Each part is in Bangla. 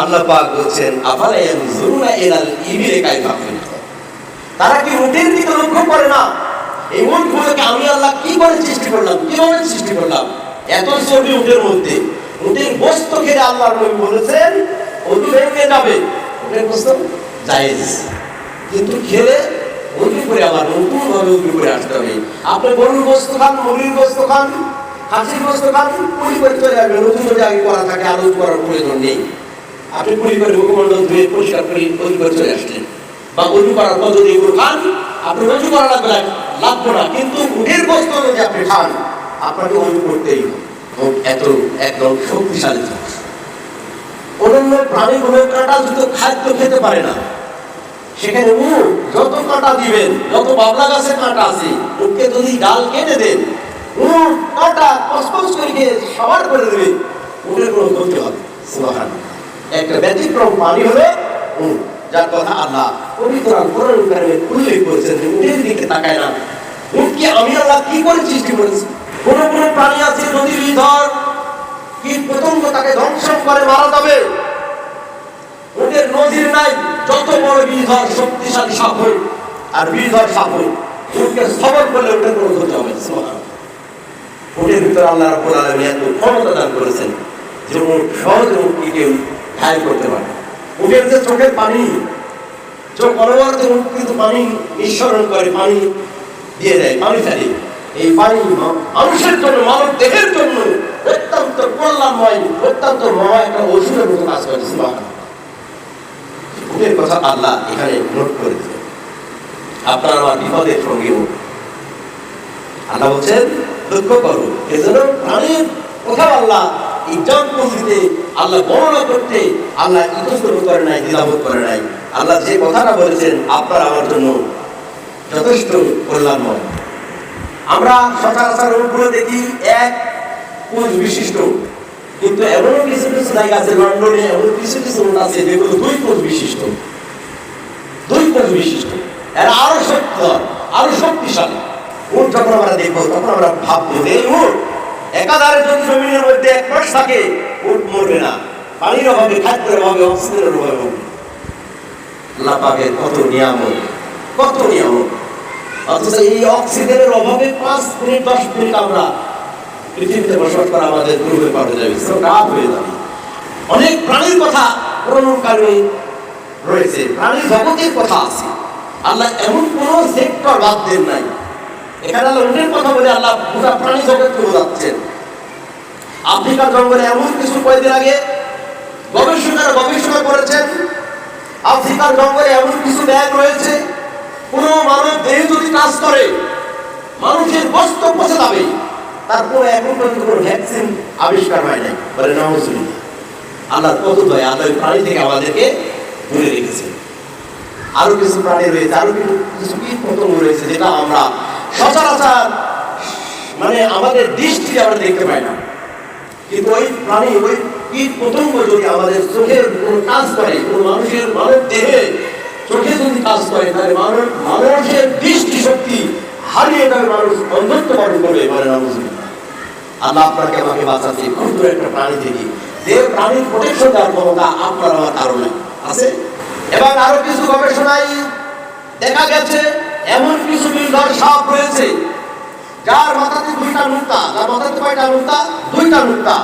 আল্লাহ পাক বলছেন, আফালা ইয়ানজুরুনা ইলাল ইবিলি কাইফা তারা কি উটের দিকে লক্ষ্য করে না? এই উটগুলোকে আমি আল্লাহ কি করে সৃষ্টি করলাম? কীভাবে সৃষ্টি করলাম? এত চর্বি উটের মধ্যে। উটের গোস্ত খেলে আল্লাহর নবী বলেছেন, অজু ভেঙে যাবে। উটের গোস্ত জায়েজ। কিন্তু খেলে অজু করে আবার নতুন ভাবে অজু করে আসতে হবে। আপনি গরুর গোস্ত খান, মুরগির গোস্ত খান, খাসির গোস্ত খান পুরি করে চলে যাবেন নতুন আগে করা থাকে আলোচ করার প্রয়োজন নেই। আপনি পুরি করে মুখমণ্ডল ধুয়ে পরিষ্কার করে অজু করে চলে আসলেন। বা অজু করার পর যদি এগুলো খান আপনি অজু করা লাগবে না লাগবে না। কিন্তু উঠের গোস্ত যদি আপনি খান, আপনাকে অজু করতেই এত, একদম শক্তিশালী জিনিস অন্যান্য প্রাণীগুলো কাঁটা যুক্ত খাদ্য খেতে পারে না, সেখানে উট যত কাঁটা দিবেন, যত বাবলা গাছে কাঁটা আছে, উটকে যদি ডাল কেটে দেন, উট কাঁটা কসকস করে সবার করে দেবে, উটের কোনো ক্ষতি হবে সুবহান একটা ব্যতিক্রম প্রাণী হলো উট যার কথা আল্লাহ উটের উটকে আল্লাহ কি নদীর নাই, যত বড় বীরধর শক্তিশালী সাপ আর বীরধর সাপ হোক ওকে সবল করলে হবে। ভিতরে আল্লাহ রাব্বুল আলামিন এত ক্ষমতা দান করেছেন যে ও সহজে উটকে ঘায়ল করতে পারে উটের যে চোখের পানি, চোখ উট কিন্তু পানি নিঃসরণ করে, পানি দিয়ে দেয়, পানি ফেলে এই পানি মানুষের জন্য, মানব দেহের জন্য অত্যন্ত কল্যাণময়, অত্যন্ত মহা একটা ওষুধের মতো কাজ করে সুবহান। কথা আল্লাহ এখানে নোট করে দিলেন আপনার আমার বিপদের সঙ্গে। আল্লাহ বলছেন, দুঃখ করো, এজন্য প্রাণীর কোথাও আল্লাহ ইজ্জত দিতে আল্লাহ বর্ণনা করতে আল্লাহ ইতস্তত করে নাই, দ্বিধাবোধ করে নাই। আল্লাহ যে কথাটা বলেছেন, আপনার আমার জন্য যথেষ্ট কল্যাণময়। আমরা সচরাচর রোগগুলো দেখি, এক কোষ বিশিষ্ট। কিন্তু এমন কিছু কিছু জায়গা আছে, লন্ডনে এমন কিছু কিছু রোড আছে, যেগুলো দুই কোষ বিশিষ্ট। দুই কোষ বিশিষ্ট। এরা আরও শক্ত, আরও শক্তিশালী। উট যখন আমরা দেখব, তখন আমরা ভাববো এই উট একাধারে যদি জমিনের মধ্যে এক মাস উট মরবে না। পানির অভাবে, খাদ্যের অভাবে, অক্সিজেনের অভাবে মরবে। আল্লাহ পাকের কত নিয়ামত কত নিয়ামত। অথচ এই অক্সিজেনের অভাবে পাঁচ মিনিট, দশ মিনিট আমরা পৃথিবীতে বসবাস করা আমাদের দুর্ভোগ পাঠে যাবে রাত হয়ে যাবে। অনেক প্রাণীর কথা প্রণকালে রয়েছে, প্রাণী জগতের কথা আছে। আল্লাহ এমন কোন সেক্টর বাদ দেন নাই। এখানে আল্লাহ উটের কথা বলে আল্লাহ পুরো প্রাণী জগৎকে বোঝাচ্ছেন। আফ্রিকার জঙ্গলে এমন কিছু কয়েকদিন আগে গবেষকরা গবেষণা করেছেন, আফ্রিকার জঙ্গলে এমন কিছু ব্যাগ রয়েছে, কোনো মানব দেহে যদি কাজ করে, মানুষের বস্ত পচে যাবে তারপর এখন পর্যন্ত কোনো ভ্যাকসিন আবিষ্কার হয় নাই, বলে নজরুল আল্লাহ কত দয়া, আল্লাহ প্রাণী থেকে আমাদেরকে দূরে রেখেছে আরও কিছু প্রাণী রয়েছে, আরও কিছু কীট পতঙ্গ রয়েছে, যেটা আমরা সচরাচর মানে আমাদের দৃষ্টি আমরা দেখতে পাই না। কিন্তু ওই প্রাণী, ওই কীট পতঙ্গ যদি আমাদের চোখের কোনো কাজ করে, কোনো মানুষের, মানব দেহে চোখে যদি কাজ করে মানুষ, মানুষের দৃষ্টি শক্তি হারিয়ে যাবে মানুষ অন্ধত্ব বরণ করবে বলে আল্লাহ আপনাকে আমাকে বাঁচাচ্ছে ক্ষুদ্র একটা প্রাণী থেকে যে প্রাণীর প্রোটেকশন আপনার আমার কারণে আছে? এবং আরও কিছু গবেষণায় দেখা গেছে, এমন কিছু বিরল সাপ রয়েছে যার মাথাতে দুইটা নুক্তা, যার মাথাতে কয়টা নুক্তা? দুইটা নুক্তা।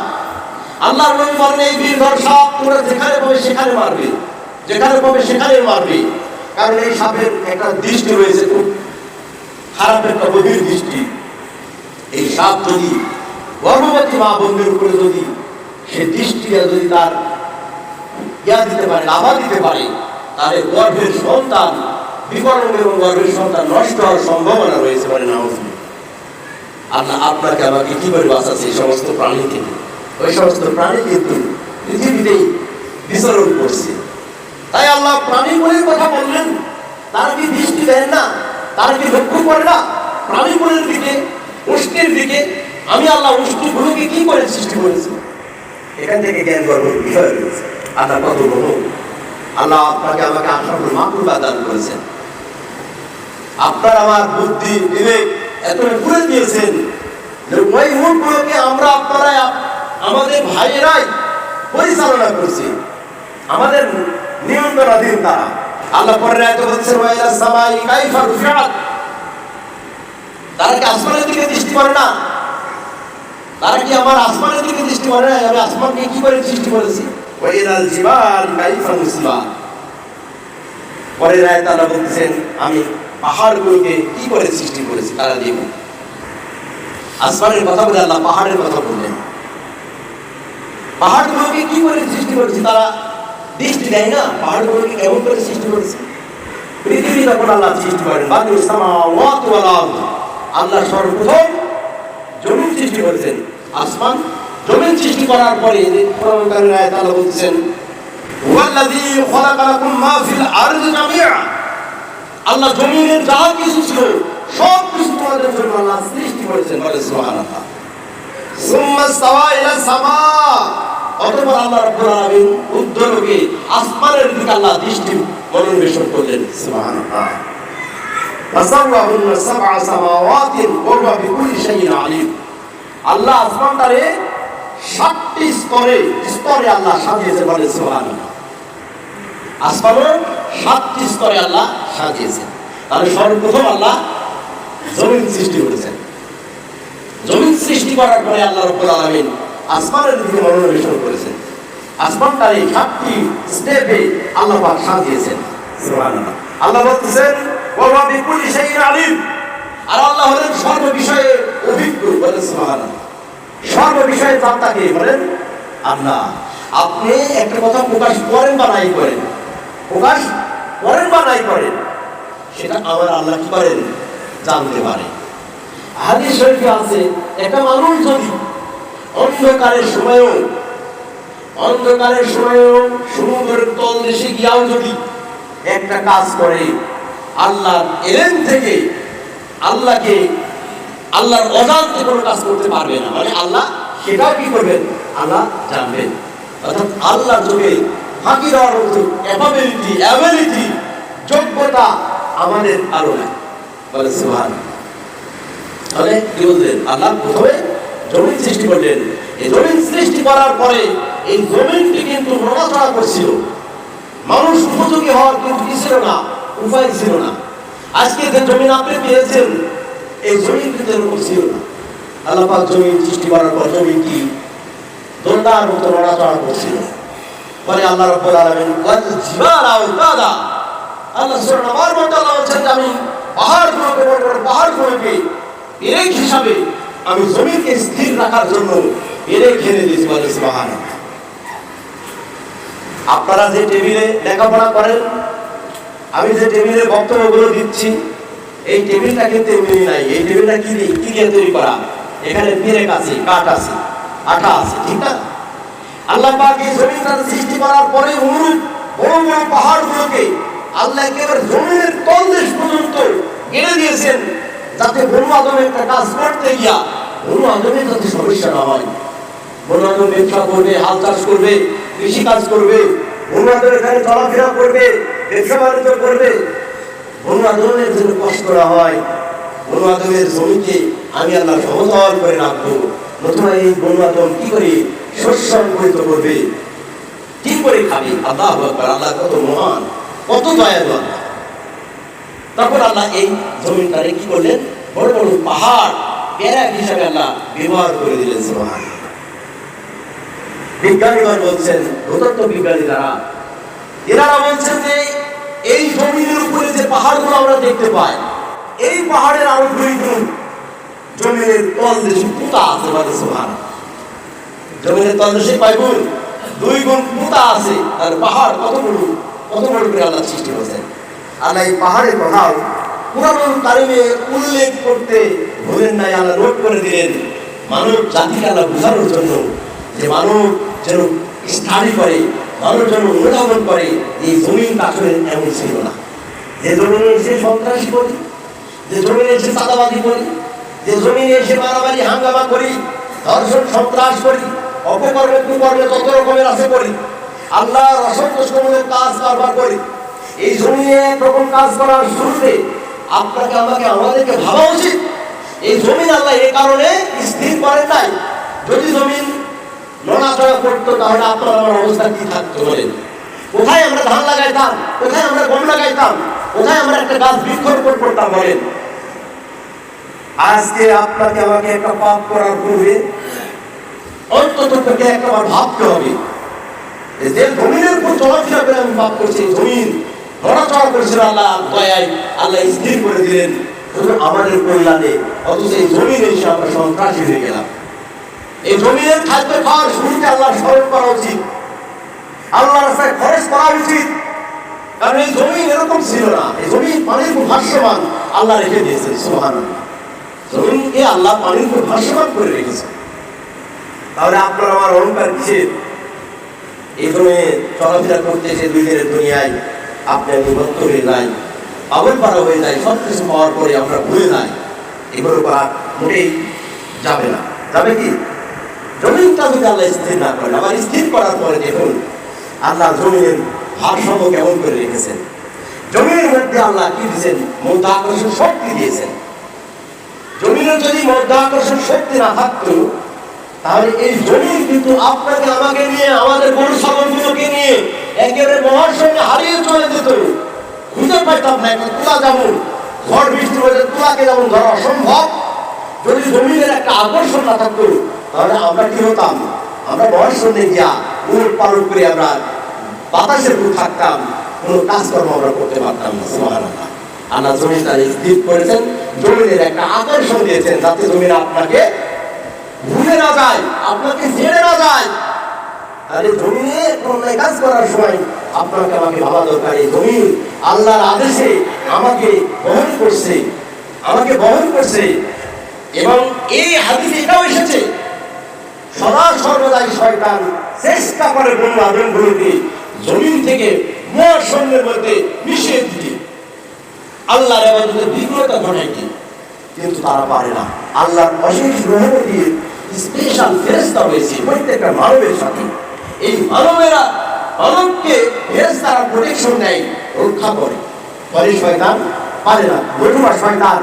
আল্লাহর নবী বলেন, এই বীরধর সাপ, তোমরা যেখানে পাবে সেখানে মারবে। যেখানে পাবে সেখানে মারবে। কারণ এই সাপের একটা দৃষ্টি রয়েছে, খুব খারাপ একটা গভীর দৃষ্টি। এই সাপ যদি গর্ভবতী মা বোনদের উপরে যদি সে দৃষ্টিটা যদি তার ইয়া দিতে পারে, লাভা দিতে পারে, তাহলে গর্ভের সন্তান বিকরণ এবং গর্ভের সন্তান নষ্ট হওয়ার সম্ভাবনা রয়েছে বলে নামাজ আল্লাহ আপনাকে আমাকে কীভাবে বাঁচাচ্ছে এই সমস্ত প্রাণী থেকে ওই সমস্ত প্রাণী কিন্তু পৃথিবীতেই বিচরণ করছে। তাই আল্লাহ প্রাণীগুলির কথা বললেন। তারা কি দৃষ্টি দেন না? তারা কি লক্ষ্য করে না? প্রাণীগুলির দিকে উষ্টির দিকে। আমি আল্লাহ উষ্টিগুলোকে কি করে সৃষ্টি করেছি? এখান থেকে জ্ঞান গর্বের বিষয় আল্লাহ কত বড় আল্লাহ আপনাকে আমাকে আশাপুর মাকুবা দান করেছেন। আপনার আমার বুদ্ধি, বিবেক এত উপরে দিয়েছেন। ওই উটগুলোকে আমরা আপনারা আমাদের ভাইয়েরাই পরিচালনা করছি। আমাদের নিয়ন্ত্রণাধীন তারা। আল্লাহ পরে আয়তে বলছেন তারা কি আসমানের দিকে দৃষ্টি করে না? তারা কি আমার আসমানের দিকে দৃষ্টি করে না? আমি আসমানকে কি করে সৃষ্টি করেছি? ওয়াইলাল জিবাল কাইফা মুসিবাত পরের আয়াত আল্লাহ বলতেছেন, আমি পাহাড়গুলোকে কি করে সৃষ্টি করেছি? তারা দিয়ে আসমানের কথা বলে আল্লাহ পাহাড়ের কথা বললেন। পাহাড়গুলোকে কি করে সৃষ্টি করেছি? তারা দৃষ্টি দেয় না। পাহাড়গুলোকে কেমন করে সৃষ্টি করেছে? পৃথিবী আল্লাহ সৃষ্টি করেন, বাদু আল্লাহ সর্বপ্রথম জমিন সৃষ্টি করেছেন। আসমান জমিন সৃষ্টি করার পরে আল্লাহ বলছেন ওয়াল্লাযী খালাকা লাকুম মা ফিল আরদি জামিআ। আল্লাহ জমিনের যা কিছু ছিল, সব কিছু তোমাদের জন্য আল্লাহ সৃষ্টি করেছেন। বলে সুবহানাল্লাহ। সুম্মা ইস্তাওয়া ইলা সামা। অতঃপর আল্লাহ রাব্বুল আলামিন উদ্দলোকে আসমানের দিকে আল্লাহ দৃষ্টি মনোনিবেশন করলেন। সুবহানাল্লাহ। ফাসাওয়াহুন্না সাবআ সামাওয়াতিন, ওয়া হুয়া বিকুল্লি শাইইন আলিম। আল্লাহ আসমানটারে সাতটি স্তরে স্তরে আল্লাহ সাজিয়েছে বলে সুবহানাল্লাহ। আসমানও সাতটি স্তরে আল্লাহ সাজিয়েছেন তাহলে সর্বপ্রথম আল্লাহ জমিন সৃষ্টি করেছেন। জমিন সৃষ্টি করার পরে আল্লাহ রব্বুল আলামিন আসমানের দিকে মনোনিবেশন করেছেন। আসমানটার এই সাতটি স্টেপে আল্লাহ পাক সাজিয়েছেন আল্লাহ বলতেছেন, ওয়া বিকুল্লি শাইইন আর আল্লাহ হলেন সর্ব বিষয়ে অভিজ্ঞ বলে সুবহানাল্লাহ। সর্ব বিষয়ে জানতাকে বলেন আল্লাহ। আপনি একটা কথা প্রকাশ করেন বা নাই করেন? প্রকাশ করেন বা নাই করেন? সেটা আমার আল্লাহ কি করেন জানতে পারে। হাদিস শরীফে আছে, একটা মানুষ যদি অন্ধকারের সময়ও অন্ধকারের সময়ও সমুদ্রের তল দেশে গিয়াও যদি একটা কাজ করে আল্লাহর এলেন থেকে আল্লাহকে, আল্লাহর অজান্তে কোনো কাজ করতে পারবে না। মানে আল্লাহ সেটাও কি করবেন? আল্লাহ জানবেন। অর্থাৎ আল্লাহ যোগে ফাঁকি দেওয়ার মতো ক্যাপাবিলিটি অ্যাবিলিটি যোগ্যতা আমাদের আরও বলে সুহান তাহলে কি বললেন? আল্লাহ জমিন সৃষ্টি করলেন। এই জমিন সৃষ্টি করার পরে এই জমিনটি কিন্তু নড়াচড়া করছিল। মানুষ উপযোগী হওয়ার কিন্তু কি ছিল না? উপায় ছিল না। আজকে যে জমিন আপনি পেয়েছেন, এই জমিন কিন্তু এরকম না। আল্লাহ জমিন সৃষ্টি করার পর জমিনটি দোলনার মতো নড়াচড়া করছিল। পরে আল্লাহ রব্বুল আলামিন জিবাল আল্লাহ নামার মধ্যে আল্লাহ বলছেন আমি পাহাড়গুলোকে বড় বড় পাহাড়গুলোকে পেরেক হিসাবে আমি জমিকে স্থির রাখার জন্য পেরেক ঘিরে দিয়েছি বলে সুবহানাল্লাহ। আপনারা যে টেবিলে লেখাপড়া করেন, আমি যে টেবিলে বক্তব্যগুলো দিচ্ছি, এই টেবিলটা কিন্তু এমনি নাই। এই টেবিলটা কি কি দিয়ে তৈরি করা? এখানে পেরেক আছে, কাঠ আছে, আঠা আছে, ঠিক না? আল্লাহ পাক এই জমিনটা সৃষ্টি করার পরে অনুরূপ বড় বড় পাহাড়গুলোকে আল্লাহ একেবারে জমিনের তলদেশ পর্যন্ত গেড়ে দিয়েছেন যাতে বনু আদম একটা কাজ করতে গিয়া বনু আদমের যাতে সমস্যা না হয়। বনু আদম ব্যবসা করবে, হাল চাষ করবে, কৃষি কাজ করবে, বনু আদম এখানে চলাফেরা করবে, ব্যবসা বাণিজ্য করবে। বনু আদমের জন্য কষ্ট করা হয়। বনু আদমের জমিকে আমি আল্লাহ সহজল করে রাখব। নতুবা এই বনু আদম কি করে শস্য অঙ্কুরিত করবে? কি করে খাবে? আল্লাহ আল্লাহ কত মহান। কত দয়ালু আল্লাহ। তখন আল্লাহ এই জমিনটারে কি করলেন? বড় বড় পাহাড় প্যারাক হিসাবে আল্লাহ ব্যবহার করে দিলেন সুবহান বিজ্ঞানীগণ বলছেন ভূতত্ত্ব বিজ্ঞানী দ্বারা এনারা বলছেন যে এই জমিনের উপরে যে পাহাড়গুলো আমরা দেখতে পাই, এই পাহাড়ের আরও দুই গুণ জমিনের তলদেশে পুতা আছে বলে সুবহান জমিনের তলদেশে গুণ? দুই গুণ পুতা আছে আর পাহাড় কত বড়? কত বড় করে আল্লাহ সৃষ্টি করেছেন আল্লাহ এই পাহাড়ের কথাও পুরানো কারিমে উল্লেখ করতে ভুলেন নাই, আল্লাহ নোট করে দিলেন মানব জাতিকে আল্লাহ বোঝানোর জন্য যে মানব যেন স্টাডি করে মানুষ যেন অনুধাবন করে, এই জমিন আসলে এমন ছিল না। যে জমিনে এসে সন্ত্রাসী করি যে জমিনে এসে চাঁদাবাদি করি যে জমিনে এসে মারামারি, হাঙ্গামা করি, ধর্ষণ, সন্ত্রাস করি, অপকর্ম কুকর্মে যত রকমের আছে করি। আল্লাহর অসন্তোষমূলক কাজ বারবার করি। এই জমিনে একরকম কাজ করার শুরুতে আপনাকে, আমাকে, আমাদেরকে ভাবা উচিত। এই জমিন আল্লাহ এই কারণে স্থির করেন নাই। যদি জমিন নড়াচড়া করতো, তাহলে আপনার আমার অবস্থা কি থাকতো বলেন? কোথায় আমরা ধান লাগাইতাম? কোথায় আমরা গম লাগাইতাম? কোথায় আমরা একটা গাছ বৃক্ষরোপণ করতাম বলেন? আজকে আপনাকে, আমাকে একটা পাপ করার পূর্বে অন্তত একটা বার ভাবতে হবে। যে জমিনের উপর চলাফেরা করে আমি পাপ করছি জমিন নড়াচড়া করেছিল আল্লাহ, দয়ায় আল্লাহ স্থির করে দিলেন। আমাদের কল্যাণে, অথচ এই জমিনে এসে আমরা সন্ত্রাসী হয়ে গেলাম। এই জমিনের খাদ্য খাওয়ার শুরুতে আল্লাহ স্মরণ করা উচিত। আল্লাহ রাস্তায় খরচ করা উচিত। কারণ এই জমিন এরকম ছিল না। এই জমিন পানির খুব ভাষ্যমান আল্লাহ রেখে দিয়েছেন সোহান জমিনকে আল্লাহ পানির খুব ভাষ্যমান করে রেখেছে? তাহলে আপনার আমার অহংকার কিসের? জমিনে চলাফেরা করতে এসে দুই দিনের দুনিয়ায় আপনি আমি ভক্ত হয়ে যাই পাগল পাড়া হয়ে যায় সব কিছু পাওয়ার পরে আমরা ভুলে যাই এগুলো করা মোটেই যাবে না। যাবে কি? জমিনটা যদি আল্লাহ স্থির না করেন, আবার স্থির করার পরে দেখুন, আল্লাহ জমিনের ভারসাম্য কেমন করে রেখেছেন। জমিনের মধ্যে আল্লাহ কি দিয়েছেন? মধ্য আকর্ষণ শক্তি দিয়েছেন। জমিনের যদি মধ্য আকর্ষণ শক্তি না থাকতো তাহলে এই জমিন কিন্তু আপনাকে, আমাকে নিয়ে, আমাদের গরু ছাগলগুলোকে নিয়ে একেবারে মহাশূন্যে হারিয়ে চলে যেত। খুঁজে পাইতাম না একটা তুলা যেমন ঝড় বৃষ্টি হয়ে তুলাকে যেমন ধরা অসম্ভব, যদি জমিনের একটা আকর্ষণ না থাকতো, তাহলে আমরা কি হতাম? আমরা মহাশূন্যে গিয়া উট পালন করে আমরা বাতাসের উপর থাকতাম, কোনো কাজকর্ম আমরা করতে পারতাম না, সুবহানাল্লাহ। আল্লাহ তার স্থির করেছেন, জমিনের একটা আকর্ষণ দিয়েছেন, যাতে জমিন আপনাকে ভুলে না যায় আপনাকে ছেড়ে না যায় তাহলে জমিনে অন্যায় কাজ করার সময় আপনাকে আমাকে ভাবা দরকার। এই জমিন আল্লাহর আদেশে আমাকে বহন করছে। আমাকে বহন করছে। এবং এই হাদিসে এটাও এসেছে সদা সর্বদাই শয়তান চেষ্টা করে বন্য আদমগুলোকে জমিন থেকে মহাশূন্যের মধ্যে মিশিয়ে দিতে আল্লাহর আবাদতে বিঘ্নতা ঘটাইতে কিন্তু তারা পারে না। আল্লাহর অশেষ রহমতি স্পেশাল ফেরেস্তা হয়েছে, প্রত্যেকটা মানবের সাথে। এই মানবেরা মানবকে ফেরেস্তারা প্রোটেকশন দেয়, রক্ষা করে। পরে শয়তান, পারে না। বটুয়া শয়তান,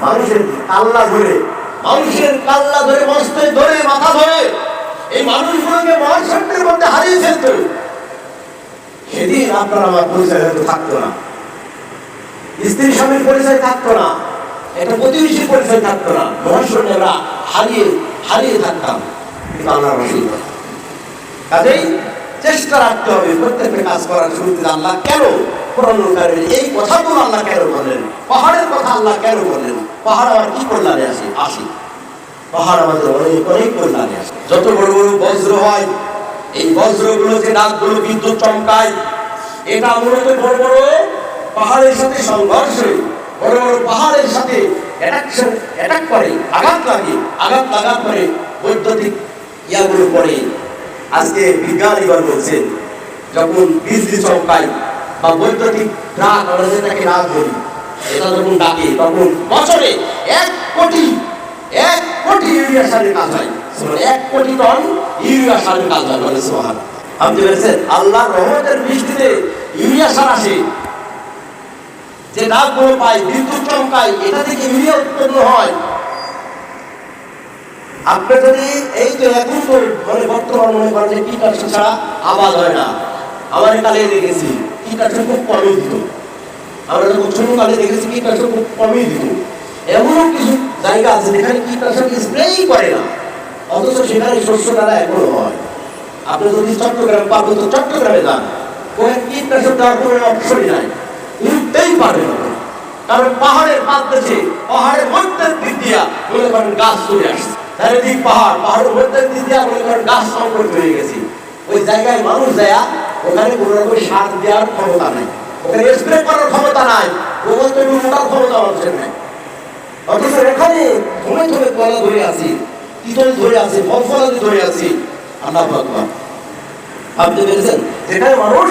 মানুষের কাল্লা ধরে, মানুষের কাল্লা ধরে মস্তে ধরে, মাথা ধরে, এই মানুষগুলোকে মহাশূন্যের মধ্যে হারিয়ে ফেলত। সেদিন আপনার আমার পরিচয় হয়তো থাকতো না। স্ত্রী স্বামীর পরিচয় থাকতো না। একটা প্রতিবেশীর পরিচয় থাকতো না। মহাশূন্যে আমরা হারিয়ে হারিয়ে থাকতাম। কিন্তু আল্লাহর রসিদ কাজেই চেষ্টা রাখতে হবে প্রত্যেকটা কাজ করার শুরুতে আল্লাহ কেন এই কথাগুলো আল্লাহ কেন বললেন পাহাড়ের কথা আল্লাহ কেন বললেন পাহাড় আবার কি কল্যাণে আসে? আসে। পাহাড় আমাদের অনেক অনেক কল্যাণে আসে। যত বড় বড় বজ্র হয়, এই বজ্রগুলো যে ডাকগুলো বিদ্যুৎ চমকায়, এটা মূলত বড় বড় পাহাড়ের সাথে সংঘর্ষ। বড় বড় পাহাড়ের সাথে অ্যাটাকশন অ্যাটাক করে আঘাত লাগে, আঘাত লাগার পরে বৈদ্যুতিক ইয়াগুলো পড়ে। আজকে বিজ্ঞান এবার বলছেন, যখন বিজলি চমকায় বা বৈদ্যুতিক ট্রাক আমরা যেটাকে রাগ বলি, এটা যখন ডাকে, তখন বছরে এক কোটি এক কোটি ইউরিয়া সারের কাজ হয়। এক কোটি টন ইউরিয়া সারের কাজ হয় বলে সোহান আপনি বলেছেন আল্লাহর রহমতের বৃষ্টিতে ইউরিয়া সার আসে যে ডাকগুলো পায়, বিদ্যুৎ চমকায়, এটা থেকে ইউরিয়া উৎপন্ন হয়। আপনি যদি এই তো এখন তো মানে বর্তমান মনে করেন যে কীটনাশক ছাড়া আবাদ হয় না। আমার কালে দেখেছি কীটনাশক খুব কমই দিত। আমরা যখন ছোট কালে দেখেছি কীটনাশক খুব কমই দিত। এমনও কিছু জায়গা আছে যেখানে কীটনাশক স্প্রেই করে না। অথচ সেখানে শস্য দ্বারা এখনও হয়। আপনি যদি চট্টগ্রাম পার্বত্য চট্টগ্রামে যান। ওখানে কীটনাশক দেওয়ার কোনো অপশনই নাই। উঠতেই পারবে না কারণ পাহাড়ের পাত দেশে পাহাড়ের মধ্যের দিক দিয়া মনে করেন গাছ চলে আসছে। চারিদিক পাহাড়, পাহাড়ের মধ্যের দিক দিয়া মনে করেন গাছ সংকট হয়ে গেছে। ওই জায়গায় মানুষ যায়, ওখানে কোনো রকম সার দেওয়ার ক্ষমতা নাই। ওখানে স্প্রে করার ক্ষমতা নাই। ওখানে তো মোটার ক্ষমতা মানুষের নাই। অথচ এখানে থমে থমে কলা ধরে আছি ধরে আছে ফল ফলাদি ধরে আছি। আল্লাহ ভগবান আপনি পেরেছেন যেখানে মানুষ